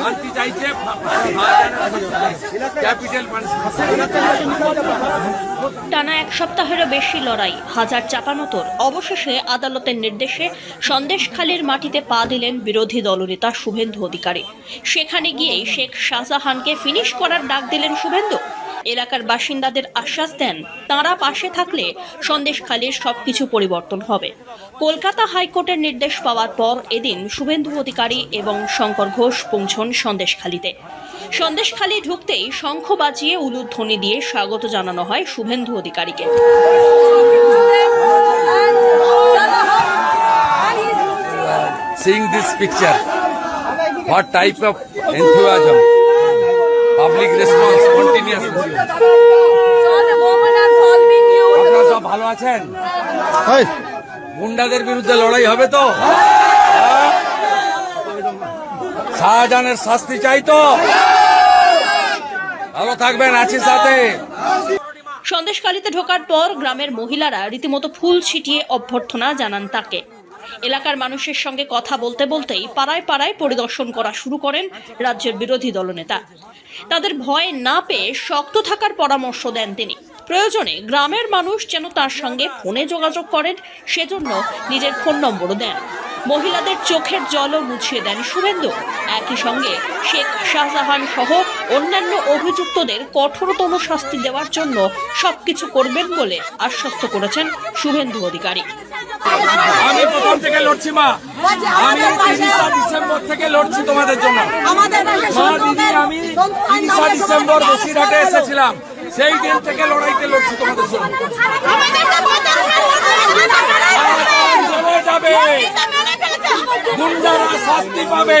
শান্তি চাইছে টানা এক সপ্তাহেরও বেশি লড়াই, হাজার চাপানোতর অবশেষে আদালতের নির্দেশে সন্দেশখালীর মাটিতে পা দিলেন বিরোধী দলনেতা শুভেন্দু অধিকারী। সেখানে গিয়েই শেখ শাহজাহানকে ফিনিশ করার ডাক দিলেন শুভেন্দু। এলাকার বাসিন্দাদের আশ্বাস দেন তাঁরা পাশে থাকলে সন্দেশখালীর সবকিছু পরিবর্তন হবে। কলকাতা হাইকোর্টের নির্দেশ পাওয়ার পর এদিন শুভেন্দু অধিকারী এবং শঙ্কর ঘোষ পৌঁছন সন্দেশখালীতে। সন্দেশখালী ঢুকতেই শঙ্খ বাজিয়ে উলুধ্বনি দিয়ে স্বাগত জানানো হয় শুভেন্দু অধিকারীকে। What type of enthusiasm, public response, continuous. আপনারা সব ভালো আছেন? গুন্ডাদের বিরুদ্ধে লড়াই হবে তো? হ্যাঁ? শাহজাহানের শাস্তি চাই তো? ভালো থাকবেন আছি সাথে সন্দেশখালীতে ঢোকার পর গ্রামের মহিলারা রীতিমতো ফুল ছিটিয়ে অভ্যর্থনা জানান তাকে। এলাকার মানুষের সঙ্গে কথা বলতে বলতেই পাড়ায় পাড়ায় পরিদর্শন করা শুরু করেন রাজ্যের বিরোধী দলনেতা। তাদের ভয় না পেয়ে শক্ত থাকার পরামর্শ দেন তিনি। প্রয়োজনে গ্রামের মানুষ যেন তার সঙ্গে ফোনে যোগাযোগ করেন, সেজন্য নিজের ফোন নম্বরও দেন। মহিলাদের চোখের জলও মুছিয়ে দেন শুভেন্দু। একই সঙ্গে শেখ শাহজাহান সহ অন্যান্য অভিযুক্তদের কঠোরতম শাস্তি দেওয়ার জন্য সবকিছু করবেন বলে আশ্বস্ত করেছেন শুভেন্দু অধিকারী। আমি প্রথম থেকে লড়ছি মা। আমি তিরিশা ডিসেম্বর থেকে লড়ছি তোমাদের জন্য। মা দিদি আমি তিরিশা ডিসেম্বর বসিরহাটে এসেছিলাম। সেই দিন থেকে লড়াইতে লড়ছি তোমাদের জন্য। যাবে। গুন্ডারা শাস্তি পাবে।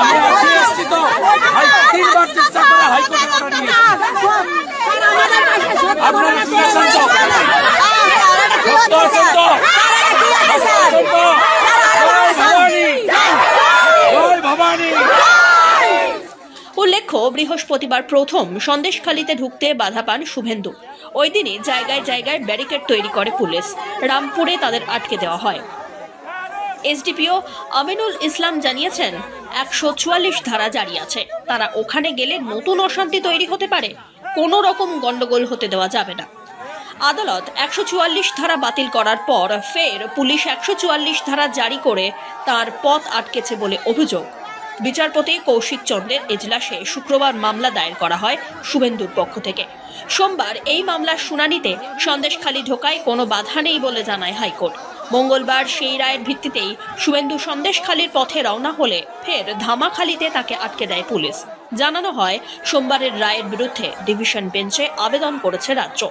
আমি আছি এসছি তো হাই তিনবার চেষ্টা করে হাইকোর্টে অর্ডার নিয়ে আপনারা ঠিক আছেন তো সত্য আছেন তো সত্য আছেন তো জয় ভবানী জয় ভবানী উল্লেখ্য বৃহস্পতিবার প্রথম সন্দেশখালীতে ঢুকতে বাধা পান শুভেন্দু। ওই দিনই জায়গায় জায়গায় ব্যারিকেড তৈরি করে পুলিশ। রামপুরে তাদের আটকে দেওয়া হয়। এসডিপিও আমিনুল ইসলাম জানিয়েছেন, একশো চুয়াল্লিশ ধারা জারি আছে। তারা ওখানে গেলে নতুন অশান্তি তৈরি হতে পারে। কোনো রকম গন্ডগোল হতে দেওয়া যাবে না। আদালত একশো চুয়াল্লিশ ধারা বাতিল করার পর ফের পুলিশ একশো চুয়াল্লিশ ধারা জারি করে তার পথ আটকেছে বলে অভিযোগ। বিচারপতি কৌশিক চন্দ্রের এজলাসে শুক্রবার মামলা দায়ের করা হয় শুভেন্দুর পক্ষ থেকে। সোমবার এই মামলার শুনানিতে সন্দেশখালী ঢোকায় কোনো বাধা নেই বলে জানায় হাইকোর্ট। মঙ্গলবার সেই রায়ের ভিত্তিতেই শুভেন্দু সন্দেশখালীর পথে রওনা হলে ফের ধামাখালিতে তাকে আটকে দেয় পুলিশ। জানানো হয়, সোমবারের রায়ের বিরুদ্ধে ডিভিশন বেঞ্চে আবেদন করেছে রাজ্য।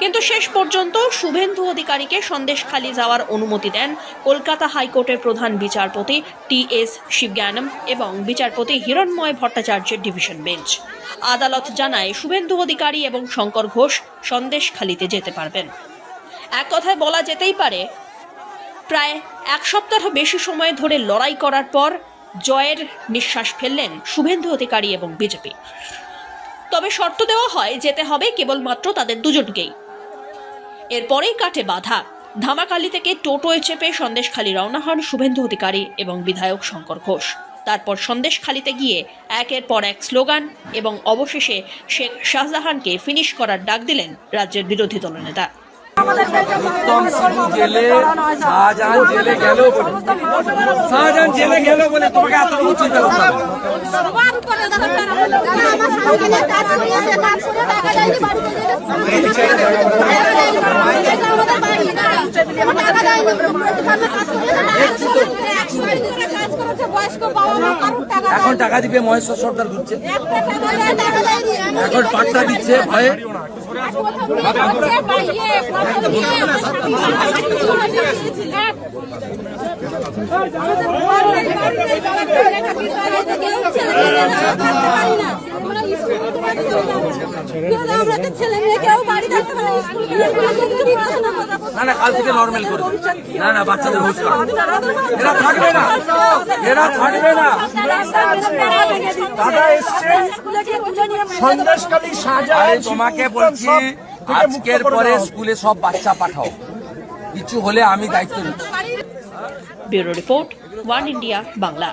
কিন্তু শেষ পর্যন্ত শুভেন্দু অধিকারীকে সন্দেশখালী যাওয়ার অনুমতি দেন কলকাতা হাইকোর্টের প্রধান বিচারপতি টি এস শিবজ্ঞানম এবং বিচারপতি হিরণময় ভট্টাচার্যের ডিভিশন বেঞ্চ। আদালত জানায়, শুভেন্দু অধিকারী এবং শঙ্কর ঘোষ সন্দেশখালীতে যেতে পারবেন। এক কথায় বলা যেতেই পারে, প্রায় এক সপ্তাহ বেশি সময় ধরে লড়াই করার পর জয়ের নিঃশ্বাস ফেললেন শুভেন্দু অধিকারী এবং বিজেপি। তবে শর্ত দেওয়া হয় যেতে হবে কেবলমাত্র তাদের দুজনকেই। এরপরেই কাটে বাধা। ধামাকালি থেকে টোটোয় চেপে সন্দেশখালী রওনা হন শুভেন্দু অধিকারী এবং বিধায়ক শঙ্কর ঘোষ। তারপর সন্দেশখালিতে গিয়ে একের পর এক স্লোগান এবং অবশেষে শেখ শাহজাহানকে ফিনিশ করার ডাক দিলেন রাজ্যের বিরোধী দলনেতা উত্তম সিং জেলে শাহজাহান জেলে গেল বলে। শাহজাহান জেলে গেল বলে তোমাকে এত উচিত ব্যবস্থা হবে। এখন টাকা দিবে মহেশ্বর সর্দার ঘুরছে এখন পাট্টা দিচ্ছে ভয়ে না, না কাল থেকে নর্মাল করে না না বাচ্চাদের এরা থাকবে না এরা থাকবে না। দাদা এসছে সন্দেশকালী আরে শাহজাহান তোমাকে বলছি আজকের পরে স্কুলে সব বাচ্চা পাঠাও। কিছু হলে আমি দায়িত্ব নিচ্ছি। Bureau report One India Bangla.